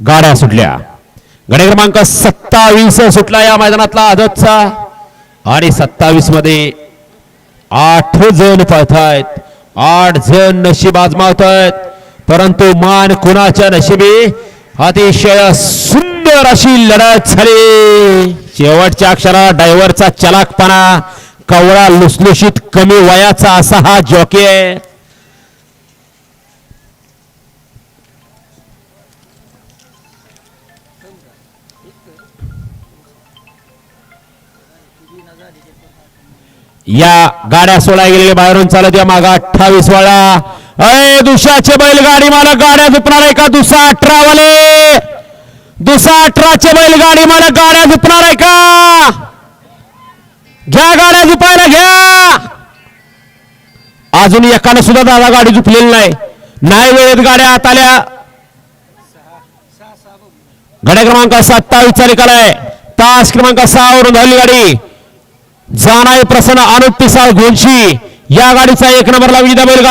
गाड्या सुटल्या. गडे क्रमांक सत्तावीस सुटला या मैदानातला आदतचा आणि सत्तावीसमध्ये आठ जण पळतायत आठ जण नशीब आजमावतायत. परंतु मान कुणाच्या नशिबी? अतिशय सुंदर अशी लढत झाली. शेवटच्या अक्षरात ड्रायव्हरचा चलाकपणा कवळा लुसलुशीत कमी वयाचा असा हा जॉकी आहे. या गाड्या सोडा गेलेल्या बाहेरून चालत या मागा अठ्ठावीस वाळा. अय दुसऱ्याचे बैलगाडी मला गाड्या झुपणार आहे का? दुसरा अठरा वाले दुसरा अठराचे बैलगाडी मला गाड्या झुपणार आहे का? घ्या गाड्या झुपायला घ्या. अजून एकानं सुद्धा दादा गाडी झुपलेली नाही. नाही वेळेत गाड्या आत आल्या. गाड्या क्रमांक सत्तावीसचा निकाल आहे तास क्रमांक सहा वरून झाली गाडी. जाणाई प्रसन्न अनुप पिसाळ घोंशी या गाडीचा एक नंबरला विजेता बैलगाडी